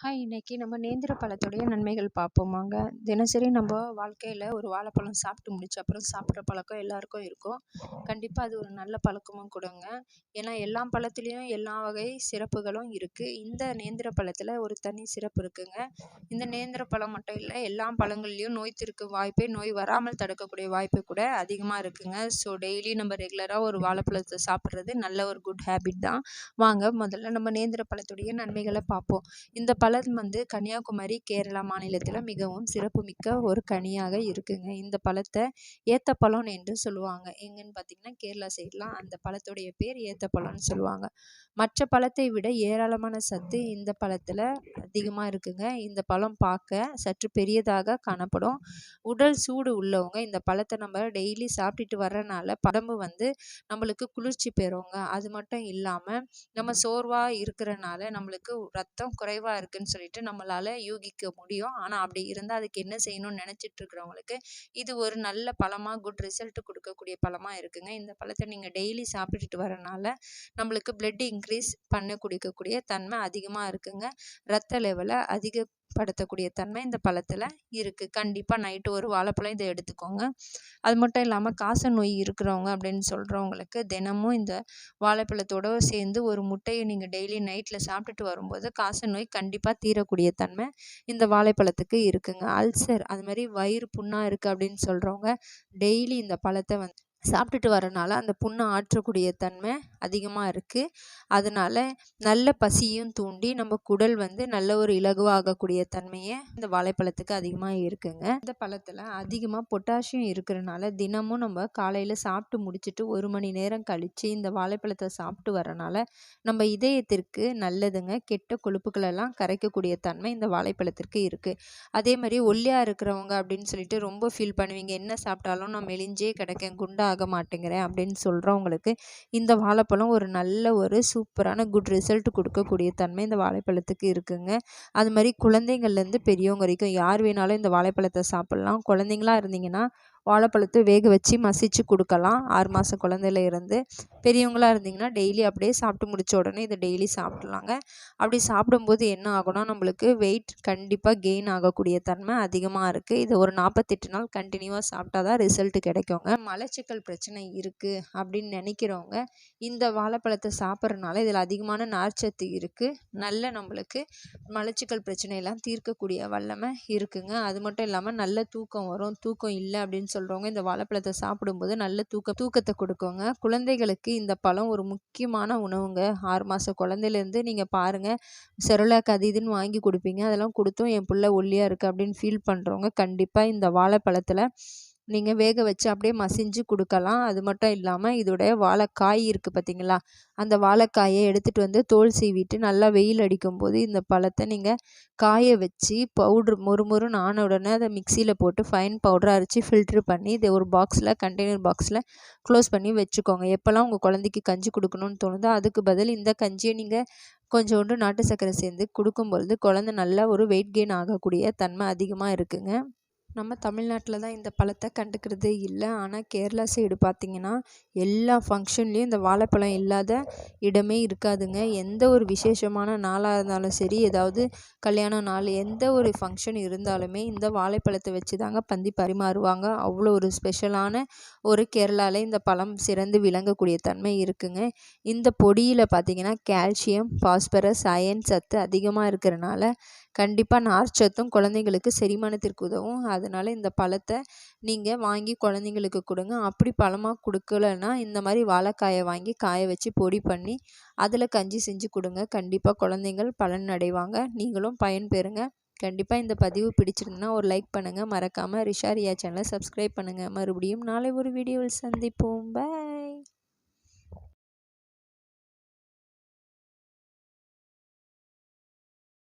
Hi இன்னைக்கு நம்ம நேந்திர பழத்துடைய நன்மைகள் பார்ப்போமாங்க. தினசரி நம்ம வாழ்க்கையில் ஒரு வாழைப்பழம் சாப்பிட்டு முடிச்ச அப்புறம் சாப்பிட்ற பழக்கம் எல்லாருக்கும் இருக்கும். கண்டிப்பாக அது ஒரு நல்ல பழக்கமும் கொடுங்க. ஏன்னா எல்லா பழத்துலேயும் எல்லா வகை சிறப்புகளும் இருக்குது இந்த நேந்திர பழத்தில் ஒரு தனி சிறப்பு இருக்குங்க. இந்த நேந்திர பழம் மட்டும் இல்லை எல்லா பழங்கள்லேயும் நோய் திருக்கும் வாய்ப்பே நோய் வராமல் தடுக்கக்கூடிய வாய்ப்பு கூட அதிகமாக இருக்குங்க. ஸோ டெய்லி நம்ம ரெகுலராக ஒரு வாழைப்பழத்தை சாப்பிட்றது நல்ல ஒரு குட் ஹேபிட் தான். வாங்க முதல்ல நம்ம நேந்திர பழத்துடைய நன்மைகளை பார்ப்போம். இந்த பழம் பழம் வந்து கன்னியாகுமரி கேரளா மாநிலத்தில் மிகவும் சிறப்புமிக்க ஒரு கனியாக இருக்குங்க. இந்த பழத்தை ஏத்தப்பழம் என்று சொல்லுவாங்க. எங்கேன்னு பார்த்தீங்கன்னா கேரளா சைட்லாம் அந்த பழத்துடைய பேர் ஏத்தப்பழம்னு சொல்லுவாங்க. மற்ற பழத்தை விட ஏராளமான சத்து இந்த பழத்தில் அதிகமாக இருக்குங்க. இந்த பழம் பார்க்க சற்று பெரியதாக காணப்படும். உடல் சூடு உள்ளவங்க இந்த பழத்தை நம்ம டெய்லி சாப்பிட்டுட்டு வர்றனால படம்பு வந்து நம்மளுக்கு குளிர்ச்சி பெறுங்க. அது மட்டும் இல்லாமல் நம்ம சோர்வாக இருக்கிறனால நம்மளுக்கு ரத்தம் குறைவாக இருக்குன்னு சொல்லிட்டு நம்மளால் யூகிக்க முடியும். ஆனால் அப்படி இருந்தால் அதுக்கு என்ன செய்யணும்னு நினச்சிட்டு இருக்கிறவங்களுக்கு இது ஒரு நல்ல பழமாக குட் ரிசல்ட் கொடுக்கக்கூடிய பழமாக இருக்குங்க. இந்த பழத்தை நீங்கள் டெய்லி சாப்பிட்டுட்டு வரனால நம்மளுக்கு பிளட் இன்க்ரீஸ் பண்ண குடிக்கக்கூடிய தன்மை அதிகமாக இருக்குங்க. ரத்த லெவலை அதிக படுத்தக்கூடிய தன்மை இந்த பழத்தில் இருக்குது கண்டிப்பாக நைட்டு ஒரு வாழைப்பழம் இதை எடுத்துக்கோங்க. அது மட்டும் இல்லாமல் காச நோய் இருக்கிறவங்க அப்படின்னு சொல்கிறவங்களுக்கு தினமும் இந்த வாழைப்பழத்தோடு சேர்ந்து ஒரு முட்டையை நீங்கள் டெய்லி நைட்டில் சாப்பிட்டுட்டு வரும்போது காச நோய் கண்டிப்பாக தீரக்கூடிய தன்மை இந்த வாழைப்பழத்துக்கு இருக்குங்க. அல்சர் அது மாதிரி வயிறு புண்ணாக இருக்குது அப்படின்னு சொல்கிறவங்க டெய்லி இந்த பழத்தை வந்து சாப்பிட்டுட்டு வரனால அந்த புண்ணை ஆற்றக்கூடிய தன்மை அதிகமாக இருக்குது அதனால் நல்ல பசியும் தூண்டி நம்ம குடல் வந்து நல்ல ஒரு இலகுவாகக்கூடிய தன்மையை இந்த வாழைப்பழத்துக்கு அதிகமாக இருக்குங்க. இந்த பழத்தில் அதிகமாக பொட்டாசியம் இருக்கிறனால தினமும் நம்ம காலையில் சாப்பிட்டு முடிச்சுட்டு ஒரு மணி நேரம் கழித்து இந்த வாழைப்பழத்தை சாப்பிட்டு வரனால நம்ம இதயத்திற்கு நல்லதுங்க. கெட்ட கொழுப்புகளெல்லாம் கரைக்கக்கூடிய தன்மை இந்த வாழைப்பழத்திற்கு இருக்குது அதே மாதிரி ஒல்லியாக இருக்கிறவங்க அப்படின்னு சொல்லிட்டு ரொம்ப ஃபீல் பண்ணுவீங்க. என்ன சாப்பிட்டாலும் நான் மெலிஞ்சே கிடைக்கேன் குண்டா ஆக மாட்டேங்கிறேன் அப்படின்னு சொல்கிறவங்களுக்கு இந்த வாழைப்பழம் ஒரு நல்ல ஒரு சூப்பரான குட் ரிசல்ட் கொடுக்கக்கூடிய தன்மை இந்த வாழைப்பழத்துக்கு இருக்குங்க. அது மாதிரி குழந்தைங்கள்லேருந்து பெரியவங்க வரைக்கும் யார் வேணாலும் இந்த வாழைப்பழத்தை சாப்பிட்லாம். குழந்தைங்களா இருந்தீங்கன்னா வாழைப்பழத்தை வேக வச்சு மசிச்சு கொடுக்கலாம். ஆறு மாதம் குழந்தையில இருந்து. பெரியவங்களாக இருந்தீங்கன்னா டெய்லி அப்படியே சாப்பிட்டு முடிச்ச உடனே இதை டெய்லி சாப்பிட்லாங்க. அப்படி சாப்பிடும்போது என்ன ஆகும்னா நம்மளுக்கு வெயிட் கண்டிப்பாக கெயின் ஆகக்கூடிய தன்மை அதிகமாக இருக்குது இது ஒரு நாற்பத்தெட்டு நாள் கண்டினியூவாக சாப்பிட்டா தான் ரிசல்ட் கிடைக்குங்க. மலச்சிக்கல் பிரச்சனை இருக்குது அப்படின்னு நினைக்கிறவங்க இந்த வாழைப்பழத்தை சாப்பிட்றதுனால இதில் அதிகமான நார்ச்சத்து இருக்குது நல்ல நம்மளுக்கு மலச்சிக்கல் பிரச்சனையெல்லாம் தீர்க்கக்கூடிய வல்லமை இருக்குங்க. அது மட்டும் இல்லாமல் நல்ல தூக்கம் வரும். தூக்கம் இல்லை அப்படின்னு சொல்கிறவங்க இந்த வாழைப்பழத்தை சாப்பிடும்போது நல்ல தூக்க தூக்கத்தை கொடுக்குங்க. குழந்தைகளுக்கு இந்த பழம் ஒரு முக்கியமான உணவுங்க. ஆறு மாதம் குழந்தையிலேருந்து நீங்கள் பாருங்கள் செரலாக் அது இதுன்னு வாங்கி கொடுப்பீங்க. அதெல்லாம் கொடுத்தும் என் பிள்ளை ஒல்லியாக இருக்குது அப்படின்னு ஃபீல் பண்ணுறவங்க கண்டிப்பாக இந்த வாழைப்பழத்தில் நீங்கள் வேக வச்சு அப்படியே மசிஞ்சு கொடுக்கலாம். அது மட்டும் இல்லாமல் இதோடைய வாழைக்காய் இருக்குது பார்த்தீங்களா அந்த வாழைக்காயை எடுத்துகிட்டு வந்து தோல் சீவிட்டு நல்லா வெயில் அடிக்கும் போது இந்த பழத்தை நீங்கள் காய வச்சு பவுட்ரு மொறுமொறுன்னு ஆன உடனே அதை மிக்சியில் போட்டு ஃபைன் பவுடரை அரைச்சி ஃபில்ட்ரு பண்ணி இதை ஒரு பாக்ஸில் கண்டெய்னர் பாக்ஸில் க்ளோஸ் பண்ணி வச்சுக்கோங்க. எப்போல்லாம் உங்கள் குழந்தைக்கு கஞ்சி கொடுக்கணும்னு தோணுதோ அதுக்கு பதில் இந்த கஞ்சியை நீங்கள் கொஞ்சோண்டு நாட்டு சர்க்கரை சேர்ந்து கொடுக்கும்பொழுது குழந்த நல்லா ஒரு வெயிட் கெயின் ஆகக்கூடிய தன்மை அதிகமாக இருக்குங்க. நம்ம தமிழ்நாட்டில் தான் இந்த பழத்தை கண்டுக்கிறதே இல்லை. ஆனால் கேரளா சைடு பார்த்திங்கன்னா எல்லா ஃபங்க்ஷன்லேயும் இந்த வாழைப்பழம் இல்லாத இடமே இருக்காதுங்க. எந்த ஒரு விசேஷமான நாளாக இருந்தாலும் சரி ஏதாவது கல்யாண நாள் எந்த ஒரு ஃபங்க்ஷன் இருந்தாலுமே இந்த வாழைப்பழத்தை வச்சு தாங்க பந்தி பரிமாறுவாங்க. அவ்வளோ ஒரு ஸ்பெஷலான ஒரு கேரளாவில் இந்த பழம் சிறந்து விளங்கக்கூடிய தன்மை இருக்குங்க. இந்த பொடியில் பார்த்திங்கன்னா கால்சியம் பாஸ்பரஸ் அயன் சத்து அதிகமாக இருக்கிறனால கண்டிப்பாக நார்ச்சத்தும் குழந்தைங்களுக்கு செரிமானத்திற்கு உதவும். அதனால் இந்த பழத்தை நீங்கள் வாங்கி குழந்தைங்களுக்கு கொடுங்க. அப்படி பழமாக கொடுக்கலன்னா இந்த மாதிரி வாழைக்காயை வாங்கி காய வச்சு பொடி பண்ணி அதில் கஞ்சி செஞ்சு கொடுங்க. கண்டிப்பாக குழந்தைங்கள் பலன் அடைவாங்க. நீங்களும் பயன் பெறுங்க. கண்டிப்பாக இந்த பதிவு பிடிச்சிருந்தனா ஒரு லைக் பண்ணுங்கள் மறக்காமல் ரிஷாரியா சேனலை சப்ஸ்கிரைப் பண்ணுங்கள் மறுபடியும் நாளை ஒரு வீடியோவில் சந்திப்போம். பாய்